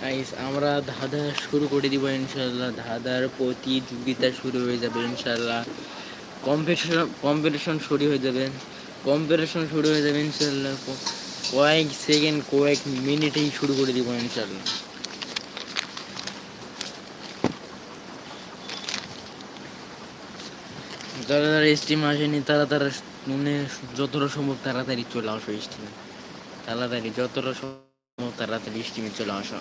Guys আমরা ধাঁধা শুরু করে দিব ইনশাল্লাহ ধাঁধার প্রতিযোগিতা শুরু হয়ে যাবে ইনশাল্লাহ কম্পিটিশন কম্পিটিশন শুরু হয়ে যাবে। কম্পিটিশন শুরু হয়ে যাবে ইনশাল্লাহ কয়েক সেকেন্ড কয়েক মিনিটেই শুরু করে দিব ইনশাল্লাহ যারা যারা স্টিম আসেনি, তারা তারা মানে যতটা সম্ভব তাড়াতাড়ি চলে আসো স্টিমে তাড়াতাড়ি, যতটা সম্ভব তাড়াতাড়ি স্টিমে চলে আসো।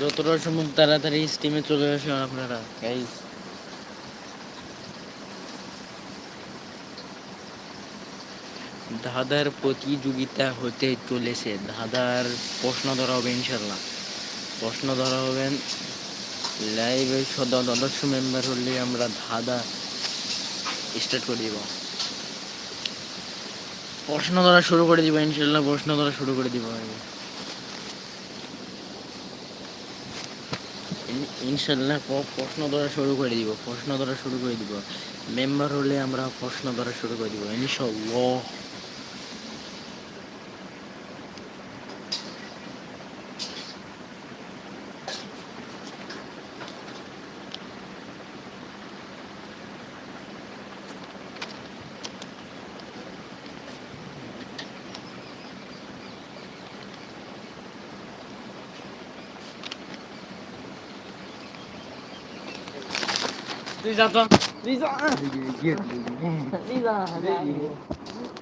যতটা সম্ভব তাড়াতাড়ি স্টিমে চলে আসো আপনারা গাইস ধাঁধার প্রতিযোগিতা হতে চলেছে। ধাঁধার প্রশ্ন ধরা হবে ইনশাল্লাহ প্রশ্ন ধরা হবেন লাইভে সদস্য মেম্বার হলে আমরা ধাঁধা স্টার্ট করে দিব। প্রশ্ন ধরা শুরু করে দিব ইনশাল্লাহ প্রশ্ন ধরা শুরু করে দিব। ইনশাল্লাহ প্রশ্ন ধরা শুরু করে দিব, প্রশ্ন ধরা শুরু করে দিব। মেম্বার হলে আমরা প্রশ্ন ধরা শুরু করে দিব, ইনশাল্লাহ। তুই যা তো তুই যা তুই যা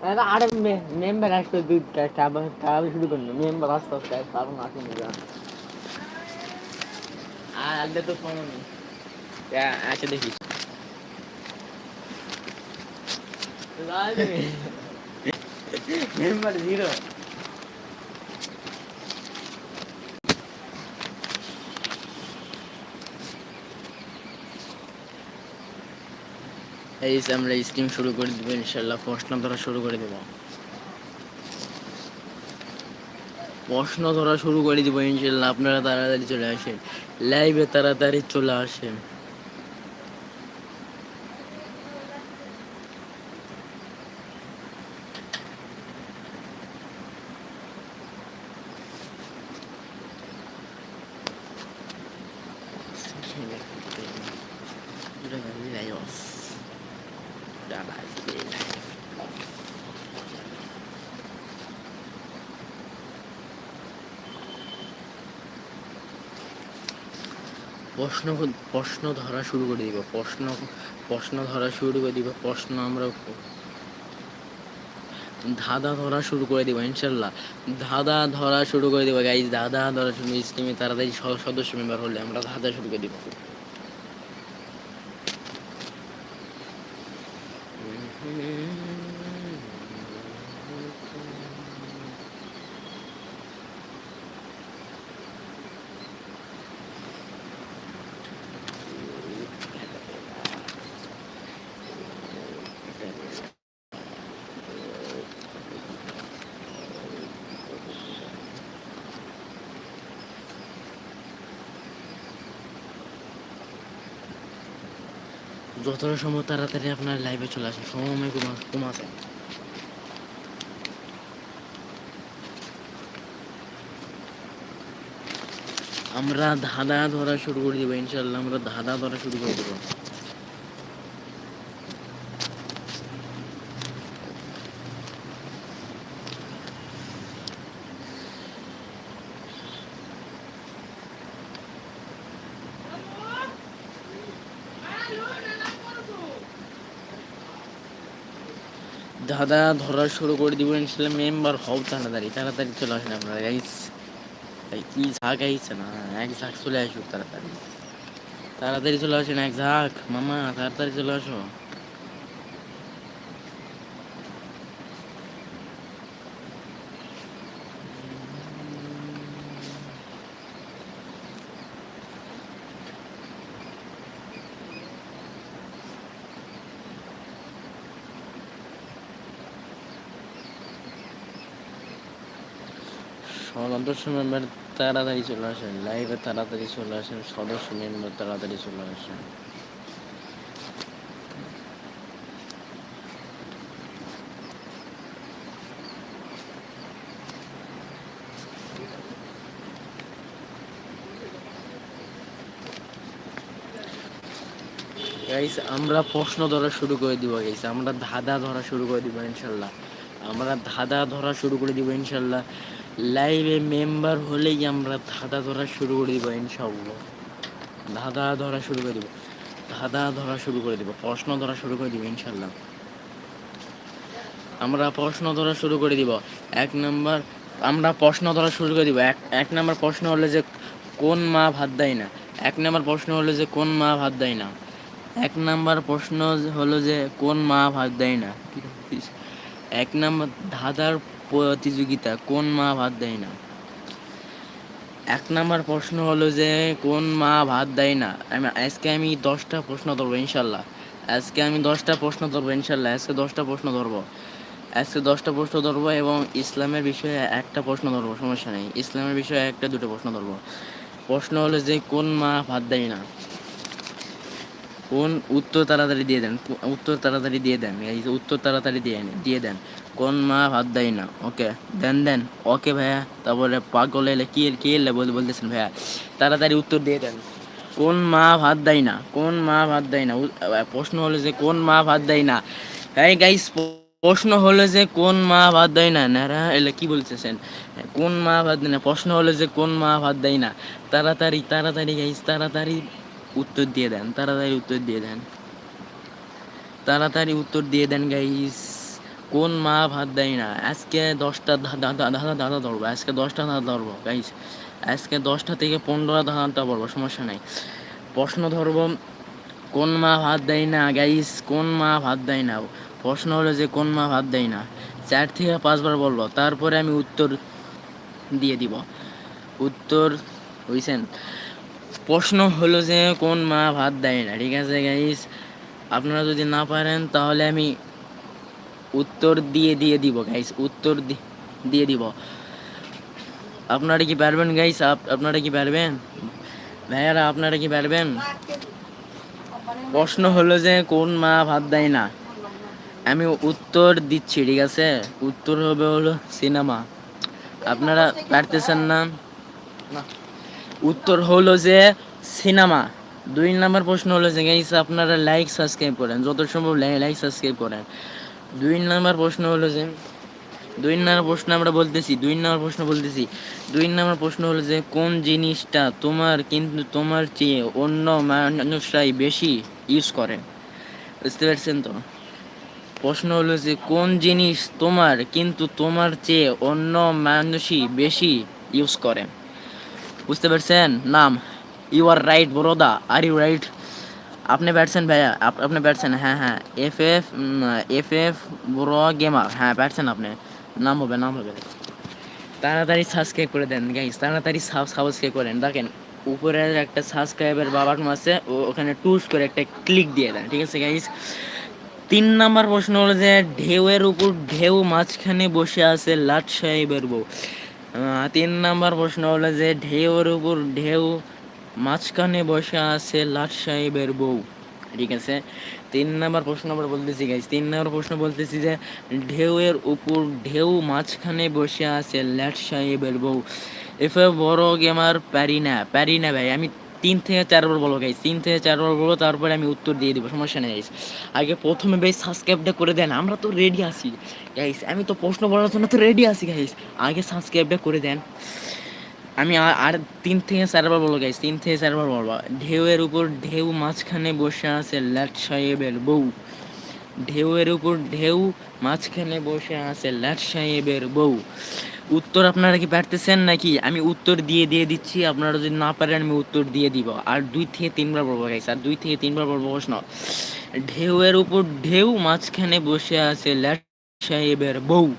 এটা আরে মেম্বার আসতো দুধ খাবার খাবার শুরু করল মেম্বার আস্তে আস্তে কারণ আসেনি যা আর আগে তো ফোন নেই আচ্ছা দেখি মেম্বার জিরো এই যে আমরা স্কিম শুরু করে দেবো ইনশাল্লাহ প্রশ্ন ধরা শুরু করে দেব। প্রশ্ন ধরা শুরু করে দেবো ইনশাল্লাহ আপনারা তাড়াতাড়ি চলে আসেন। লাইভে তাড়াতাড়ি চলে আসেন। প্রশ্ন প্রশ্ন ধরা শুরু করে দিব। প্রশ্ন প্রশ্ন ধরা শুরু করে দিব। প্রশ্ন আমরা ধাঁধা ধরা শুরু করে দিব ইনশাল্লাহ ধাঁধা ধরা শুরু করে দিব গাইজ ধাঁধা ধরা শুরু স্কিমে তাড়াতাড়ি সদস্য মেম্বার হলে আমরা ধাঁধা শুরু করে দিব। যতটা সম্ভব তাড়াতাড়ি আপনার লাইভে চলে আসে সময় কমা কমাছে আমরা ধাঁধা ধরা শুরু করে দেবো, ইনশাল্লাহ। আমরা ধাঁধা ধরা শুরু করে দেবো। ধাঁধা ধরা শুরু করে দিব ইনশাল্লাহ মেম্বার হও তাড়াতাড়ি তাড়াতাড়ি চলে আসেন আপনারা গাইস তাই কি ঝাঁক আইছে না, এক ঝাঁক চলে আসুক তাড়াতাড়ি। তাড়াতাড়ি চলে আসেন, এক ঝাঁক। মামা, তাড়াতাড়ি চলে আসো। সদস্য মেম্বার তাড়াতাড়ি চলে আসেন, লাইভে তাড়াতাড়ি চলে আসেন, সদস্য মেম্বার তাড়াতাড়ি চলে আসেন। আমরা প্রশ্ন ধরা শুরু করে দিব গাইস আমরা ধাঁধা ধরা শুরু করে দিব, ইনশাল্লাহ। আমরা ধাঁধা ধরা শুরু করে দিব, ইনশাল্লাহ। লাইভে মেম্বার হলেই আমরা ধাঁধা ধরা শুরু করে দিব ইনশাল্লাহ ধাঁধা ধরা শুরু করে দিব। ধাঁধা ধরা শুরু করে দিব, প্রশ্ন ধরা শুরু করে দিব ইনশাল্লাহ আমরা প্রশ্ন ধরা শুরু করে দিব। এক নম্বর, আমরা প্রশ্ন ধরা শুরু করে দিব। এক এক নম্বর প্রশ্ন হলো যে কোন মা ভাত দেয় না? এক নম্বর প্রশ্ন হলো যে কোন মা ভাত দেয় না? এক নম্বর প্রশ্ন হলো যে কোন মা ভাত দেয় না? এক নম্বর ধাঁধার প্রতিযোগিতা, কোন মা ভাত দেয় না? এক নাম্বার প্রশ্ন হলো যে, কোন মা ভাত দেয় না? আমি, আজকে আমি দশটা প্রশ্ন ধরবো, ইনশাল্লাহ। আজকে আমি দশটা প্রশ্ন ধরবো, ইনশাল্লাহ। আজকে দশটা প্রশ্ন ধরবো। আজকে দশটা প্রশ্ন ধরবো এবং ইসলামের বিষয়ে একটা প্রশ্ন ধরবো, সমস্যা নেই। ইসলামের বিষয়ে একটা, দুটো প্রশ্ন ধরবো। প্রশ্ন হলো যে, কোন মা ভাত দেয় না? কোন উত্তর তাড়াতাড়ি দিয়ে দেন? উত্তর তাড়াতাড়ি দিয়ে দেন উত্তর তাড়াতাড়ি দিয়ে দিয়ে দেন। কোন মা ভাত দেয় না। ওকে, দেন দেন। ওকে ভাইয়া, তারপরে পাগল এলে কি কি এলে বল বলতেছেন ভাইয়া। তাড়াতাড়ি উত্তর দিয়ে দেন। কোন মা ভাত দেয় না? কোন মা ভাত দেয় না? প্রশ্ন হলো যে কোন মা ভাত দেয় না? এই গাইস প্রশ্ন হলো যে কোন মা ভাত দেয় না? নারা, এলে কি বলতেছেন? কোন মা ভাত দেয় না? প্রশ্ন হলো যে কোন মা ভাত দেয় না? তাড়াতাড়ি তাড়াতাড়ি গাইস তাড়াতাড়ি উত্তর দিয়ে দেন। তাড়াতাড়ি উত্তর দিয়ে দেন। তাড়াতাড়ি উত্তর দিয়ে দেন গাইস কোন মা ভাত দেয় না? আজকে দশটা দাদা ধরবো, আজকে দশটা দাদা ধরবো গাইস আজকে দশটা থেকে পনেরো দাদাটা বলব, সমস্যা নাই। প্রশ্ন ধরবো, কোন মা ভাত দেয় না গাইস কোন মা ভাত দেয় না? প্রশ্ন হলো যে কোন মা ভাত দেয় না? চার থেকে পাঁচবার বলব, তারপরে আমি উত্তর দিয়ে দিব। উত্তর বুঝছেন প্রশ্ন হলো যে কোন মা ভাত দেয় না, ঠিক আছে গাইস আপনারা যদি না পারেন, তাহলে আমি উত্তর দিয়ে দিয়ে দিব গাইস উত্তর দিয়ে দিব। আপনারা কি পারবেন গাইস আপনারা কি পারবেন? ভাইয়ারা আপনারা কি পারবেন? প্রশ্ন হলো যে কোন মা ভাত দেয় না? আমি উত্তর দিচ্ছি ঠিক আছে? উত্তর হবে হলো সিনেমা। আপনারা পারতেছেন না? উত্তর হলো যে সিনেমা। দুই নম্বর প্রশ্ন হলো যে গাইস আপনারা লাইক সাবস্ক্রাইব করেন। যত সম্ভব লাইক সাবস্ক্রাইব করেন। দুই নম্বর প্রশ্ন হলো যে দুই নম্বর প্রশ্ন আমরা বলতেছি দুই নম্বর প্রশ্ন বলতেছি। দুই নম্বর প্রশ্ন হলো যে, কোন জিনিসটা তোমার কিন্তু তোমার চেয়ে অন্য মানুষরাই বেশি ইউজ করে? বুঝতে পারছেন তো? প্রশ্ন হলো যে, কোন জিনিস তোমার কিন্তু তোমার চেয়ে অন্য মানুষই বেশি ইউজ করে? বুঝতে পারছেন? নাম you are right Baroda are you right আপনি ব্যাটসেন ভাইয়া আপ- আপনি ব্যাটসেন হ্যাঁ হ্যাঁ এফ এফ এফ এফ বড় গেমার হ্যাঁ ব্যাটসেন আপনি, নাম হবে নাম হবে। তাড়াতাড়ি সাবস্ক্রাইব করে দেন গাইস তাড়াতাড়ি সাবস্ক্রাইব করেন দেখেন, উপরের একটা সাবস্ক্রাইবের বাবার ও ওখানে টুস করে একটা ক্লিক দিয়ে দেন, ঠিক আছে গাইস তিন নাম্বার প্রশ্ন হলো যে, ঢেউয়ের উপর ঢেউ মাঝখানে বসে আছে লাট সাহেবের বউ। তিন নাম্বার প্রশ্ন হলো যে, ঢেউয়ের উপর ঢেউ মাঝখানে বসে আছে লাট সাহেবের বউ, ঠিক আছে? তিন নাম্বার প্রশ্ন আমরা বলতেছি গাইস তিন নাম্বার প্রশ্ন বলতেছি যে, ঢেউয়ের উপর, ঢেউ মাঝখানে বসে আছে ল্যাট সাহেবের বউ। এফে বড় গেমার পারি না পারি না ভাই, আমি তিন থেকে চারবার বলব গাইস তিন থেকে চারবার বলব, তারপরে আমি উত্তর দিয়ে দিব, সমস্যা নেই গাইস আগে প্রথমে বেশ সাবস্ক্রাইবটা করে দেন, আমরা তো রেডি আছি। গাইস আমি তো প্রশ্ন বলার জন্য তো রেডি আছি গাইস আগে সাবস্ক্রাইবটা করে দেন। আমি আর- তিন থেকে চারবার বলব গাইস তিন থেকে চারবার বলব। ঢেউয়ের উপর ঢেউ মাঝখানে বসে আছে ল্যাট সাহেবের বউ। ঢেউয়ের উপর ঢেউ মাঝখানে বসে আছে ল্যাট সাহেবের বউ। উত্তর আপনারা কি পারতেছেন নাকি? আমি উত্তর দিয়ে দিয়ে দিচ্ছি, আপনারা যদি না পারেন আমি উত্তর দিয়ে দিব। আর দুই থেকে তিনবার বলব গাইস আর দুই থেকে তিনবার বলব প্রশ্ন। ঢেউয়ের উপর ঢেউ মাঝখানে বসে আছে ল্যাট সাহেবের বউ।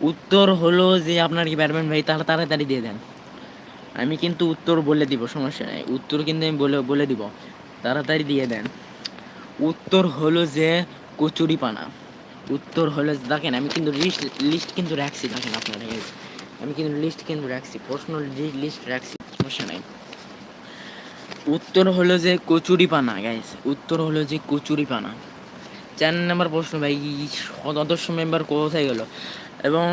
উত্তর হলো যে আপনার কি পারবেন ভাই? তাহলে তাড়াতাড়ি দিয়ে দেন। আমি কিন্তু উত্তর বলে দিব, সমস্যা নেই। উত্তর কিন্তু আমি বলে বলে দিব। তাড়াতাড়ি দিয়ে দেন। উত্তর হলো যে কচুরি পানা উত্তর হলো দেখেন, আমি কিন্তু লিস্ট লিস্ট কিন্তু রাখছি, দেখেন আপনারা। আমি কিন্তু লিস্ট কিন্তু রাখছি প্রশ্ন লিস্ট রাখছি, সমস্যা নাই। উত্তর হলো যে কচুরি পানা গাইস উত্তর হলো যে কচুরি পানা চার নাম্বার প্রশ্ন ভাই সদস্য মেম্বার কোথায় গেল? এবং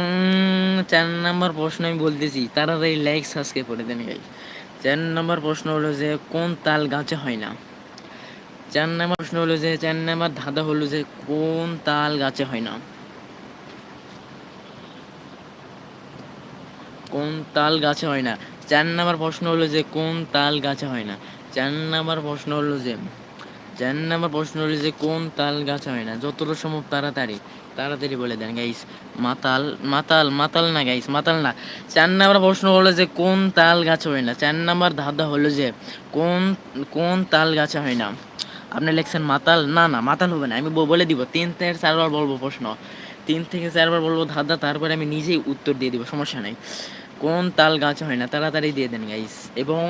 চার নাম্বার প্রশ্ন আমি বলতেছি তারা তাড়াতাড়ি লাইক সাবস্ক্রাইব করে দেন গাই চার নাম্বার প্রশ্ন হলো যে, কোন তাল গাছে হয় না? চার নাম্বার প্রশ্ন হলো যে, চার নাম্বার ধাঁধা হলো যে, কোন তাল গাছে হয় না? কোন তাল গাছে হয় না? চার নাম্বার প্রশ্ন হলো যে, কোন তাল গাছে হয় না? চার নাম্বার প্রশ্ন হলো যে চার নাম্বার প্রশ্ন হলো যে কোন তাল গাছে হয় না? যতটা সম্ভব তাড়াতাড়ি তাড়াতাড়ি বলে দেন গাইস মাতাল মাতাল মাতাল না গাইস মাতাল না। চার নাম্বার প্রশ্ন হলো যে কোন তাল গাছে হয় না? চার নাম্বার ধাঁধা হলো যে কোন কোন তাল গাছে হয় না? আপনি লিখছেন মাতাল? না না, মাতাল হবে না। আমি বলে দিব, তিন থেকে চারবার বলব প্রশ্ন। তিন থেকে চারবার বলব ধাঁধা, তারপরে আমি নিজেই উত্তর দিয়ে দিব, সমস্যা নাই। কোন তাল গাছ হয় না, তাড়াতাড়ি দিয়ে দেন গাইস এবং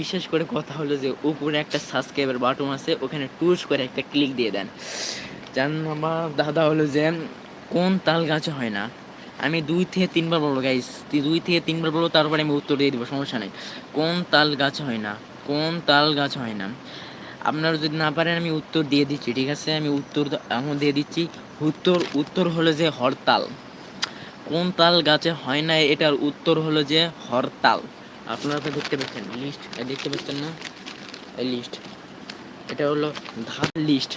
বিশেষ করে কথা হলো যে উপরে একটা সাবস্ক্রাইবার বাটন আছে, ওখানে টুস করে একটা ক্লিক দিয়ে দেন। চার নম্বর দাদা হলো যে, কোন তাল গাছ হয় না? আমি দুই থেকে তিনবার বলব গাইস দুই থেকে তিনবার বলব, তারপরে আমি উত্তর দিয়ে দিব, সমস্যা নেই। কোন তাল গাছ হয় না? কোন তাল গাছ হয় না? আপনারা যদি না পারেন, আমি উত্তর দিয়ে দিচ্ছি, ঠিক আছে? আমি উত্তর এখন দিয়ে দিচ্ছি। উত্তর উত্তর হলো যে হরতাল। কোন তাল গাছে হয় না এটার উত্তর হলো যে হরতাল। আপনারা তো দেখতে পাচ্ছেন লিস্ট দেখতে পাচ্ছেন না? এই লিস্ট এটা হলো ধাঁধার লিস্ট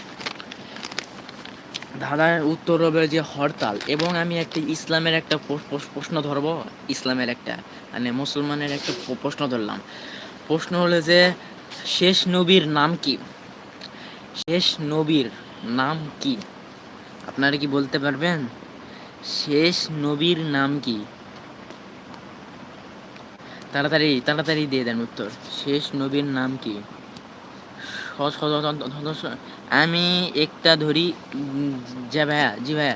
ধাঁধার উত্তর হবে যে হরতাল। এবং আমি একটা ইসলামের একটা প্রশ- প্রশ- প্রশ্ন ধরবো। ইসলামের একটা মানে মুসলমানের একটা প্রশ্ন ধরলাম। প্রশ্ন হলো যে শেষ নবীর নাম কি? শেষ নবীর নাম কি? আপনারা কি বলতে পারবেন? শেষ নবীর নাম কি? তাড়াতাড়ি তাড়াতাড়ি দিয়ে দেন উত্তর। শেষ নবীর নাম কি? আমি একটা ধরি যে ভাইয়া, জি ভাইয়া।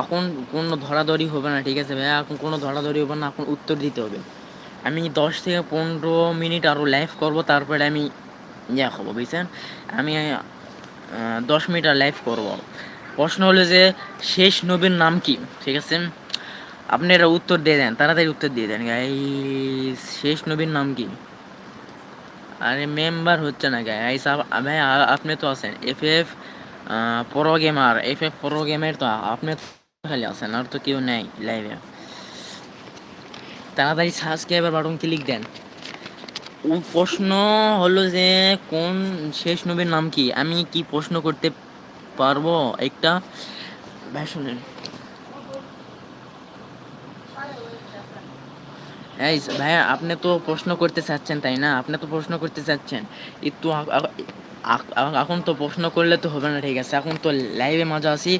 এখন কোনো ধরাধরি হবে না, ঠিক আছে ভাইয়া? এখন কোনো ধরাধরি হবে না, এখন উত্তর দিতে হবে। আমি দশ থেকে পনেরো মিনিট আরও লাইভ করব, তারপরে আমি ইয়া হব বুঝছেন? আমি দশ মিনিট আর লাইভ করব। প্রশ্ন হলো যে শেষ নবীর নাম কি? ঠিক আছে? আপনি এটা উত্তর দিয়ে দেন, তাড়াতাড়ি উত্তর দিয়ে দেন গাই শেষ নবীর নাম কি? আরে মেম্বার হচ্ছে না গাই গাইস ভাই, আ- আপনি তো আছেন। F F pro gamer F F pro গেমের তো আপনি খালি আছেন, আর তো কেউ নেই লাইভে তাড়াতাড়ি সাবস্ক্রাইবার বাটন ক্লিক দেন। প্রশ্ন হলো যে কোন শেষ নবীর নাম কি? আমি কি প্রশ্ন করতে পারব একটা শুনেন এই ভাইয়া, আপনি তো প্রশ্ন করতে চাচ্ছেন, তাই না? আপনি তো প্রশ্ন করতে চাচ্ছেন। একটু এখন তো প্রশ্ন করলে তো হবে না, ঠিক আছে? এখন তো লাইভে মজা আছি।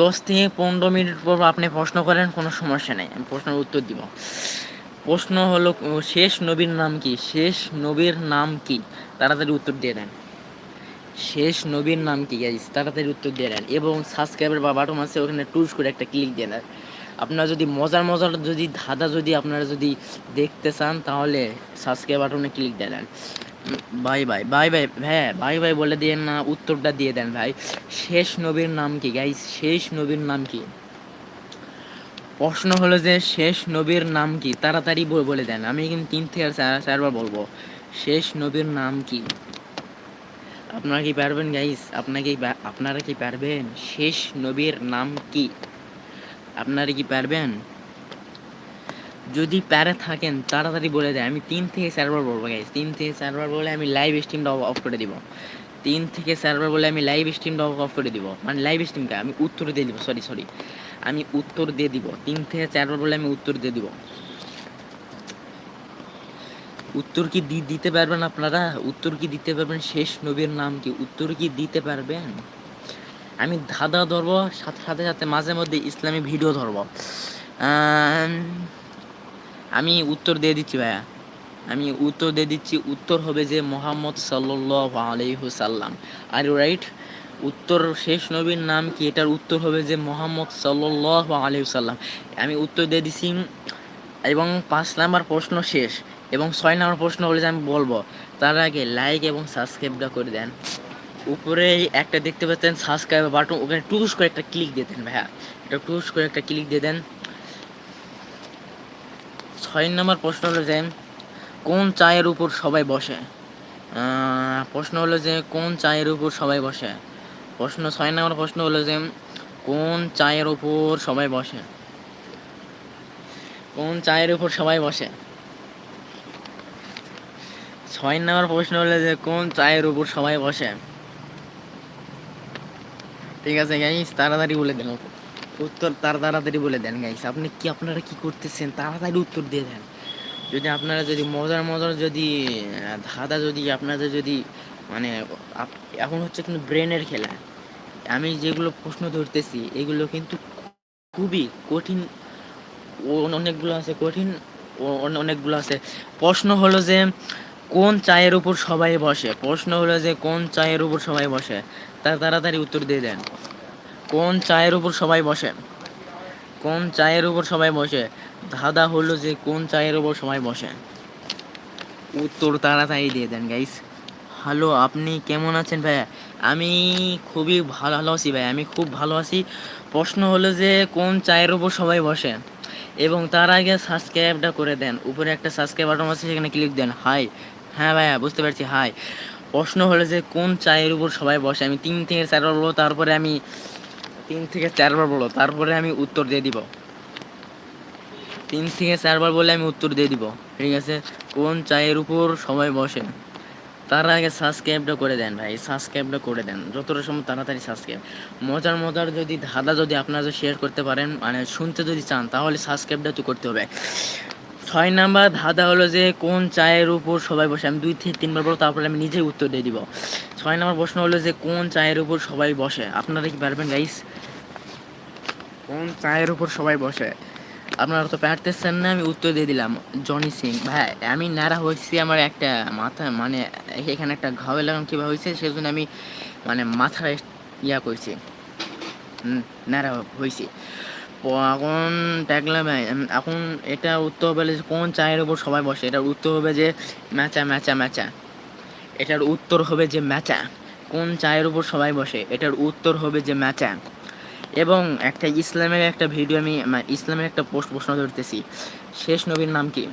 দশ থেকে পনেরো মিনিট পর আপনি প্রশ্ন করেন, কোনো সমস্যা নেই। আমি প্রশ্নের উত্তর দিব। প্রশ্ন হলো, শেষ নবীর নাম কি? শেষ নবীর নাম কি? তাড়াতাড়ি উত্তর দিয়ে দেন। শেষ নবীর নাম কি গাইস তাড়াতাড়ি উত্তর দিয়ে দেন। এবং সাবস্ক্রাইবার বা বাটন আছে, ওখানে টুস করে একটা ক্লিক দিয়ে দেন। আপনারা যদি মজার মজার যদি ধাঁধা যদি আপনারা যদি দেখতে চান, তাহলে সাবস্ক্রাইব বাটনে ক্লিক দিয়ে দেন। বাই বাই বাই বাই হ্যাঁ বাই বাই বলে দিয়ে না, উত্তরটা দিয়ে দেন ভাই। শেষ নবীর নাম কি গাইস শেষ নবীর নাম কি? প্রশ্ন হলো যে, শেষ নবীর নাম কি? তাড়াতাড়ি বলে দেন। আমি কিন্তু তিন থেকে চার, চারবার বলব। শেষ নবীর নাম কি? আপনারা কি পারবেন গাইস আপনাকে আপনারা কি পারবেন? শেষ নবীর নাম কি? আপনারা কি পারবেন? যদি প্যারে থাকেন, তাড়াতাড়ি বলে দেয়। আমি তিন থেকে চারবার বলব গাইস তিন থেকে চারবার বলে আমি লাইভ স্ট্রিমটা অফ করে দিব। তিন থেকে চারবার বলে আমি লাইভ স্ট্রিমটা অফ করে দিব। মানে লাইভ স্ট্রিমটা আমি উত্তর দিয়ে দিব সরি সরি আমি উত্তর দিয়ে দিব। তিন থেকে চারবার বলে আমি উত্তর দিয়ে দিব। উত্তর কি দিতে পারবেন আপনারা? উত্তর কি দিতে পারবেন? শেষ নবীর নাম কি? উত্তর কি দিতে পারবেন? আমি ধাঁধা ধরবো সাথে সাথে সাথে মাঝে মধ্যে ইসলামী ভিডিও ধরবো। আম, উত্তর দিয়ে দিচ্ছি ভাইয়া। আমি উত্তর দিয়ে দিচ্ছি উত্তর হবে যে মোহাম্মদ সাল্লাহ আর রাইট উত্তর শেষ নবীর নাম কি? এটার উত্তর হবে যে মোহাম্মদ সাল্লাহ আলহিহুসাল্লাম আমি উত্তর দিয়ে দিছি এবং পাঁচ নাম্বার প্রশ্ন শেষ। এবং ছয় নম্বর প্রশ্ন হলে যে আমি বলব, তার আগে লাইক এবং সাবস্ক্রাইবটা করে দেন। উপরে একটা দেখতে পাচ্ছেন সাবস্ক্রাইব বাটন ওখানে টুস করে একটা ক্লিক দিয়ে দেন ভাইয়া। এটা টুস করে একটা ক্লিক দিয়ে দেন। ছয় নম্বর প্রশ্ন হলো যে, কোন চায়ের উপর সবাই বসে? প্রশ্ন হলো যে, কোন চায়ের উপর সবাই বসে? প্রশ্ন ছয় নম্বর প্রশ্ন হলো যে, কোন চায়ের উপর সবাই বসে? কোন চায়ের উপর সবাই বসে? ছয় নম্বর প্রশ্ন হলো যে কোন চায়ের উপর সবাই বসে? ঠিক আছে গাইস তাড়াতাড়ি বলে দেন। উত্তর তার তাড়াতাড়ি বলে দেন গাইস আপনি কি আপনারা কি করতেছেন? তাড়াতাড়ি উত্তর দিয়ে দেন। যদি আপনারা যদি মজার মজার যদি, ধাঁধা যদি আপনাদের যদি মানে এখন হচ্ছে কিন্তু ব্রেনের খেলা। আমি যেগুলো প্রশ্ন ধরতেছি, এগুলো কিন্তু খুবই কঠিন অনেকগুলো আছে কঠিন অনেকগুলো আছে। প্রশ্ন হলো যে কোন চায়ের উপর সবাই বসে? প্রশ্ন হলো যে কোন চায়ের উপর সবাই বসে? তার তাড়াতাড়ি উত্তর দিয়ে দেন। কোন চায়ের উপর সবাই বসে? কোন চায়ের উপর সবাই বসে? ধাঁধা হলো যে কোন চায়ের উপর সবাই বসে। উত্তর তাড়াতাড়ি দিয়ে দেন গাইস হ্যালো আপনি কেমন আছেন ভাইয়া? আমি খুবই ভালো ভালো আছি ভাই আমি খুব ভালো আছি। প্রশ্ন হলো যে কোন চায়ের উপর সবাই বসে? এবং তার আগে সাবস্ক্রাইবটা করে দেন। উপরে একটা সাবস্ক্রাইব বাটন আছে, সেখানে ক্লিক দেন। হাই হ্যাঁ ভাইয়া, বুঝতে পারছি। হাই। প্রশ্ন হলো যে, কোন চায়ের উপর সবাই বসে? আমি তিন থেকে চারবার বলব, তারপরে আমি তিন থেকে চারবার বলব, তারপরে আমি উত্তর দিয়ে দিব। তিন থেকে চারবার বলে আমি উত্তর দিয়ে দিব, ঠিক আছে? কোন চায়ের উপর সবাই বসে? তার আগে সাবস্ক্রাইবটা করে দেন ভাই সাবস্ক্রাইবটা করে দেন, যতটা সম্ভব তাড়াতাড়ি সাবস্ক্রাইব মজার মজার যদি ধাঁধা যদি আপনারা শেয়ার করতে পারেন মানে শুনতে যদি চান, তাহলে সাবস্ক্রাইবটা তো করতে হবে। ছয় নাম্বার ধাঁধা হলো যে কোন চায়ের উপর সবাই বসে? আমি দুই থেকে তিনবার বলব তারপরে আমি নিজেই উত্তর দিয়ে দিব। ছয় নাম্বার প্রশ্ন হলো যে কোন চায়ের উপর সবাই বসে? আপনারা কি পারবেন গাইস কোন চায়ের উপর সবাই বসে? আপনারা তো পারতেছেন না আমি উত্তর দিয়ে দিলাম। জনি সিং ভাই আমি ন্যাড়া হয়েছি আমার একটা মাথা মানে এখানে একটা ঘাও লাগানো কীভাবে হয়েছে সেজন্য আমি মানে মাথা ইয়া করছি। হুম, ন্যাড়া হয়েছি। এখন দেখলাম এখন এটা উত্তর হবে যে কোন চায়ের উপর সবাই বসে? এটার উত্তর হবে যে ম্যাচা ম্যাচা ম্যাচা। এটার উত্তর হবে যে ম্যাচা। কোন চায়ের উপর সবাই বসে? এটার উত্তর হবে যে ম্যাচা। এবং একটা ইসলামের একটা ভিডিও আমি ইসলামের একটা পোস্ট প্রশ্ন ধরতেছি। শেষ নবীর নাম কি?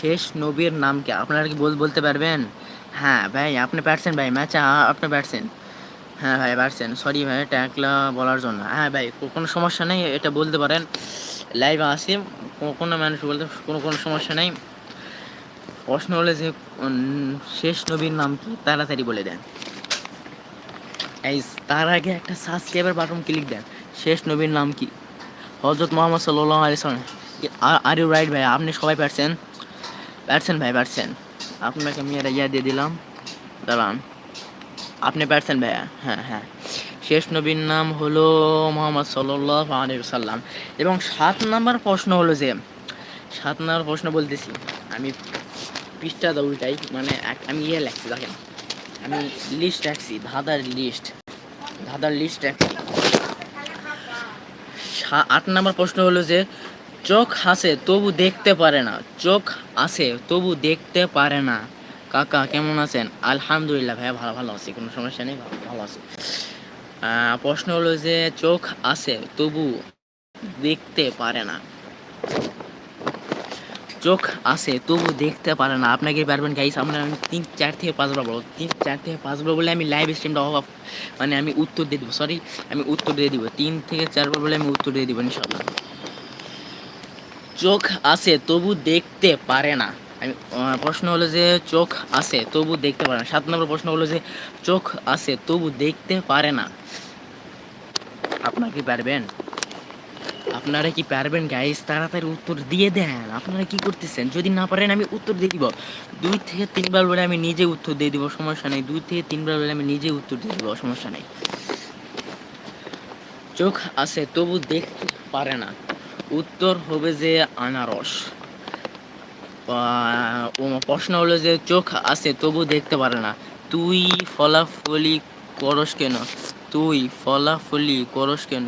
শেষ নবীর নাম কি? আপনারা কি বল, বলতে পারবেন? হ্যাঁ ভাই, আপনি পারছেন, ভাই, ম্যাচা আপনি পারছেন। হ্যাঁ ভাই, পারছেন। সরি ভাই, ট্যাকলা বলার জন্য। হ্যাঁ ভাই কোনো সমস্যা নেই, এটা বলতে পারেন। লাইভ আসি কোনো মানুষ বলতে কোনো কোনো সমস্যা নেই। প্রশ্ন হলে যে শেষ নবীর নাম কি? তাড়াতাড়ি বলে দেন। এই তার আগে একটা সাবস্ক্রাইবার বাটন ক্লিক দেন। শেষ নবীর নাম কি? হজরত মোহাম্মদ সাল্লাহ আলি সাল্লাম আর ইউ রাইট ভাই? আপনি সবাই পারছেন? পারছেন ভাই, পারছেন। আপনাকে আমি একটা ইয়া দিয়ে দিলাম। দাঁড়ান। আপনি পারছেন ভাইয়া? হ্যাঁ হ্যাঁ। শেষ নবীর নাম হলো মোহাম্মদ সাল্লাহ সাল্লাম এবং সাত নাম্বার প্রশ্ন হলো যে, সাত নাম্বার প্রশ্ন বলতেছি, আমি পৃষ্ঠা উল্টাই মানে আমি ইয়ে লাগছি দেখেন। আমি লিস্ট রাখছি, ধাঁধার লিস্ট ধাঁধার লিস্ট রাখছি। আট নম্বর প্রশ্ন হলো যে, চোখ আছে তবু দেখতে পারে না। চোখ আছে তবু দেখতে পারে না। কাকা, কেমন আছেন? আলহামদুলিল্লাহ ভাইয়া, ভালো ভালো আছি, কোনো সমস্যা নেই, ভালো আছি। প্রশ্ন হলো যে চোখ আছে, তবু দেখতে পারে না। চোখ আছে, তবু দেখতে পারে না। আপনাকে পারবেন গাইস আপনার আমি তিন, চার থেকে পাঁচবার বলব। তিন, চার থেকে পাঁচবার বলে আমি লাইভ স্ট্রিমটা অফ মানে আমি উত্তর দিয়ে দিব সরি আমি উত্তর দিয়ে দিব। তিন থেকে চারবার বলে আমি উত্তর দিয়ে দিব ইনশাল্লাহ চোখ আছে, তবু দেখতে পারে না। প্রশ্ন হলো যে চোখ আছে, তবু দেখতে পারে না। সাত নম্বর প্রশ্ন হলো যে চোখ আছে, তবু দেখতে পারে না। আপনারা কি পারবেন? আপনারা কি পারবেন গাইস তাড়াতাড়ি উত্তর দিয়ে দেন। আপনারা কি করতেছেন? যদি না পারেন, আমি উত্তর দিয়ে দিব। দুই থেকে তিনবার বলে আমি নিজে উত্তর দিয়ে দিব, সমস্যা নেই। দুই থেকে তিনবার বলে আমি নিজে উত্তর দিয়ে দিব, সমস্যা নেই। চোখ আছে, তবু দেখতে পারে না। উত্তর হবে যে আনারস। প্রশ্ন হলো যে চোখ আছে, তবু দেখতে পারে না। তুই ফলাফলি করস কেন? তুই ফলাফলি করস কেন?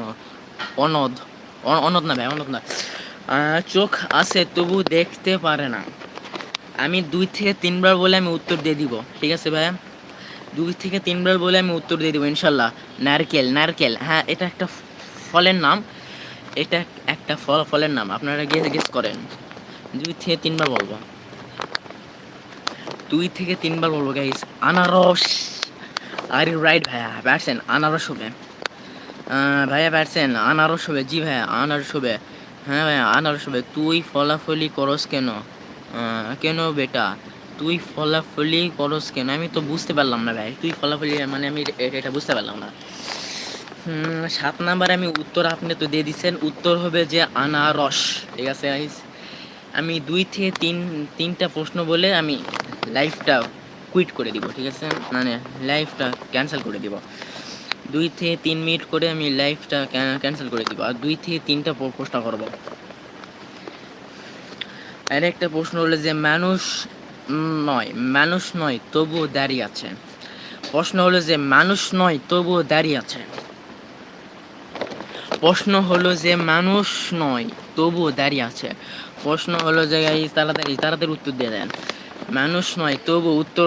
অনদ অনদ না ভাই, অনদ না। চোখ আছে, তবু দেখতে পারে না। আমি দুই থেকে তিনবার বলে আমি উত্তর দিয়ে দিব, ঠিক আছে ভাইয়া? দুই থেকে তিনবার বলে আমি উত্তর দিয়ে দিব, ইনশাল্লাহ। নারকেল নারকেল হ্যাঁ এটা একটা ফলের নাম। এটা একটা ফল, ফলের নাম, আপনারা গেস গেস করেন। দুই থেকে তিনবার বলব। দুই থেকে তিনবার বলব গাইস আনারস। আর ইউ রাইট ভাইয়া, পারছেন? আনারস হবে। ভাইয়া, পারছেন? আনারস হবে। জি ভাইয়া, আনারস হবে। হ্যাঁ ভাইয়া, আনারস হবে। তুই ফলাফলি করস কেন? কেন বেটা? তুই ফলাফলি করস কেন? আমি তো বুঝতে পারলাম না ভাই। তুই ফলাফলি মানে আমি এটা বুঝতে পারলাম না। সাত নাম্বার আমি উত্তর আপনি তো দিয়ে দিচ্ছেন উত্তর হবে যে আনারস। ঠিক আছে, guys? আমি দুই থেকে তিন, তিনটা প্রশ্ন বলে আমি লাইফটা কুইট করে দিব, ঠিক আছে? মানে লাইফটা ক্যান্সেল করে দিব। দুই থেকে তিন মিনিট করে আমি লাইফটা ক্যান্সেল করে দিব। আর দুই থেকে তিনটা প্রশ্ন করব। আর একটা প্রশ্ন হলো যে, মানুষ নয় মানুষ নয়, তবুও দাঁড়িয়ে আছে। প্রশ্ন হলো যে, মানুষ নয়, তবুও দাঁড়িয়ে আছে। প্রশ্ন হলো যে, মানুষ নয়, তবুও দাঁড়িয়ে আছে। প্রশ্ন হলো যে তাড়াতাড়ি তাড়াতাড়ি উত্তর দিয়ে দেন। মানুষ নয়, তবু উত্তর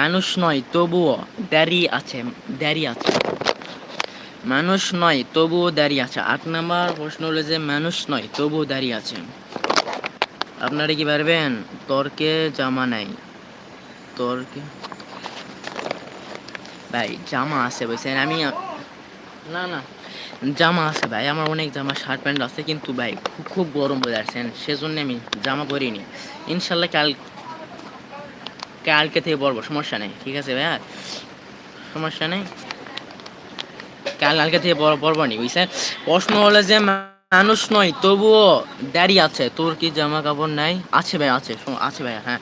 মানুষ নয়, তবুও দাঁড়িয়ে আছে দাঁড়িয়ে আছে। মানুষ নয়, তবুও দাঁড়িয়ে আছে। আট নাম্বার প্রশ্ন হলো যে, মানুষ নয়, তবুও দাঁড়িয়ে আছে। আপনারা কি পারবেন? তর্কে জামা নাই। তর্কে? ভাই, জামা আছে, বলছেন। আমি না না। জামা আছে ভাই, আমার অনেক জামা শার্ট প্যান্ট আছে, কিন্তু ভাই খুব খুব গরম হয়ে যাচ্ছেন সেজন্য আমি জামা পরিনি। ইনশাল্লাহ কাল কালকে থেকে পরবো, সমস্যা নেই, ঠিক আছে ভাইয়া? সমস্যা নেই? কাল কালকে থেকে পরবো নি বুঝছেন প্রশ্ন হলো যে মানুষ নয়, তবুও দাঁড়িয়ে আছে। তোর কি জামা কাপড় নাই? আছে ভাই, আছে আছে ভাই হ্যাঁ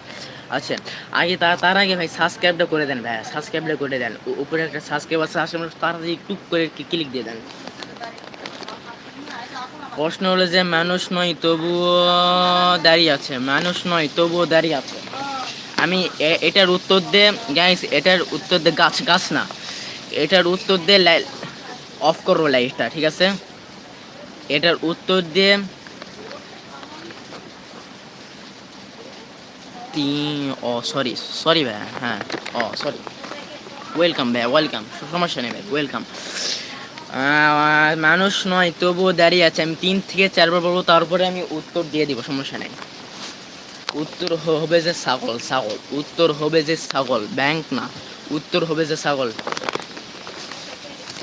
আছে। আগে তার তার আগে ভাই সাবস্ক্রাইবটা করে দেন ভাই সাবস্ক্রাইবটা করে দেন। উপরে একটা সাবস্ক্রাইব আছে আসলে তাড়াতাড়ি টুক করে ক্লিক দিয়ে দেন। প্রশ্ন হলো যে মানুষ নয়, তবুও দাঁড়িয়ে আছে। মানুষ নয়, তবুও দাঁড়িয়ে আছে। আমি এটার উত্তর দে গাইস এটার উত্তর দে, গাছ গাছ না। এটার উত্তর দে অফ করো লাইটটা, ঠিক আছে? এটার উত্তর দিয়ে তিন, ও সরি সরি ভাই হ্যাঁ ও সরি ওয়েলকাম ভাই ওয়েলকাম সমস্যা নেই ভাই ওয়েলকাম মানুষ নয়, তবুও দাঁড়িয়ে আছে। আমি তিন থেকে চারবার বলব, তারপরে আমি উত্তর দিয়ে দিব, সমস্যা নেই। উত্তর হবে যে ছাগল ছাগল। উত্তর হবে যে ছাগল ব্যাংক না। উত্তর হবে যে ছাগল।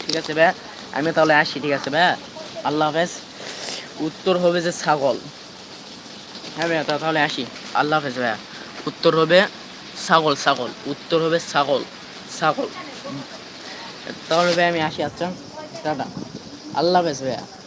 ঠিক আছে, ভাই? আমি তাহলে আসি, ঠিক আছে, ভাই? আল্লাহ হাফেজ। উত্তর হবে যে ছাগল। হ্যাঁ ভাইয়া তাহলে আসি। আল্লাহ হাফেজ ভাইয়া উত্তর হবে ছাগল ছাগল। উত্তর হবে ছাগল ছাগল। তাহলে, ভাই, আমি আসি আচ্ছা। টাটা। আল্লাহ হাফেজ ভাইয়া।